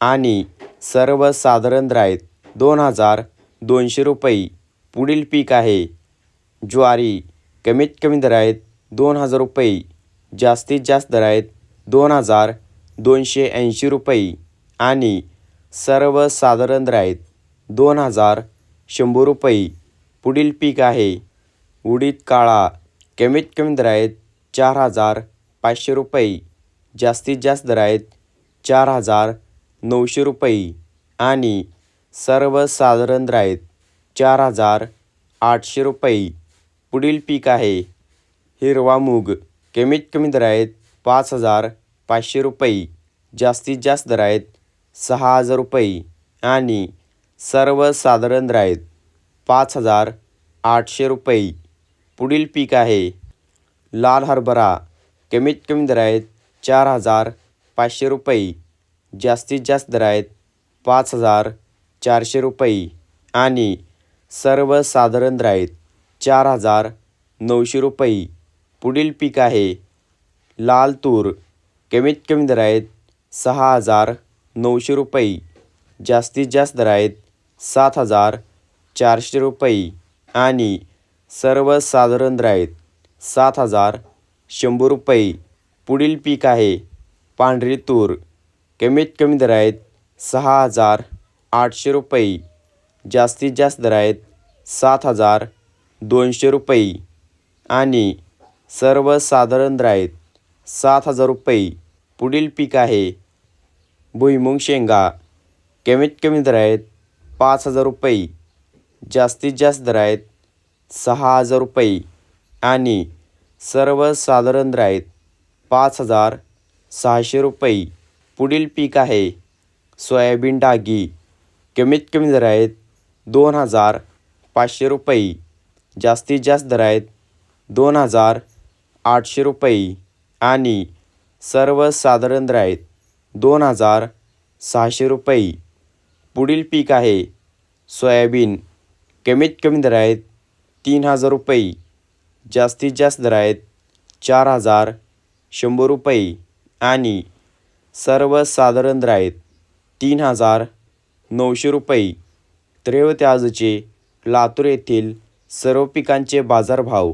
आणि सर्वसाधारण दर दोन हजार दोनशे रुपये. पुढील पीक आहे. ज्वारी कमीत कमी दर आहेत दोन हजार रुपये. जास्तीत जास्त दर आहेत दोन हजार दोनशे ऐंशी रुपये. आणि सर्वसाधारण दर आहेत दोन हजार शंभर रुपये. पुढील पीक आहे. उडीद काळा कमीत कमी दर आहेत चार हजार पाचशे रुपये. जास्तीत जास्त दर आहेत चार हजार नऊशे रुपये आणि सर्वसाधारण दर आहेत चार हजार आठशे रुपये. पुढील पीक आहे हिरवा मूग. कमीत कमी दर आहेत पाच हजार पाचशे रुपये. जास्तीत जास्त दर आहेत सहा हजार रुपये आणि सर्वसाधारण दर आहेत पाच हजार आठशे रुपये. पुढील पीक आहे लाल हरभरा. कमीत कमी दर आहेत चार हजार पाचशे रुपये. जास्तीत जास्त दर आहेत पाच हजार चारशे रुपये आणि सर्वसाधारण दर आहेत चार हजार नऊशे रुपये. पुढील पीक आहे लाल तूर कमीत कमी दर आहेत सहा हजार नऊशे रुपये. जास्तीत जास्त दर आहेत सात हजार चारशे रुपये आणि सर्वसाधारण दर आहेत सात हजार शंभर रुपये. पुढील पीक आहे पांढरी तूर. कमीत कमी दर आहेत सहा हजार आठशे रुपये जास्तीत जास्त दर आहेत सात हजार दोनशे रुपये आणि सर्वसाधारण दर आहेत सात हजार रुपये. पुढील पीक आहे भुईमुंग शेंगा. कमीत कमी दर आहेत पाच हजार रुपये जास्तीत जास्त दर आहेत सहा हजार रुपये आणि सर्वसाधारण दर आहेत पाच हजार सहाशे रुपये. पुढील पीक आहे. सोयाबीन डागी. कमीत कमी दर आहेत दोन हजार पाचशे रुपये. जास्तीत जास्त दर आहेत दोन हजार आठशे रुपये. आणि सर्वसाधारण दर आहेत दोन हजार सहाशे रुपये. पुढील पीक आहे सोयाबीन. कमीत कमी दर आहेत तीन हजार रुपये. जास्तीत जास्त दर आहेत चार हजार शंभर रुपये. आणि सर्वसाधारण दर तीन हजार नऊशे रुपये. त्रेवते आजचे लातूर येथील सर्व पिकांचे बाजारभाव.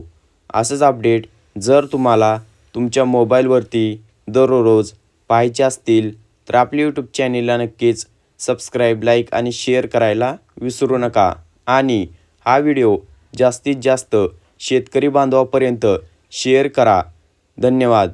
असंच अपडेट जर तुम्हाला तुमच्या मोबाईलवरती दररोज पाहायचे असतील तर आपले यूट्यूब चॅनेलला नक्कीच सबस्क्राईब लाईक आणि शेअर करायला विसरू नका. आणि हा व्हिडिओ जास्तीत जास्त शेतकरी बांधवापर्यंत शेअर करा. धन्यवाद.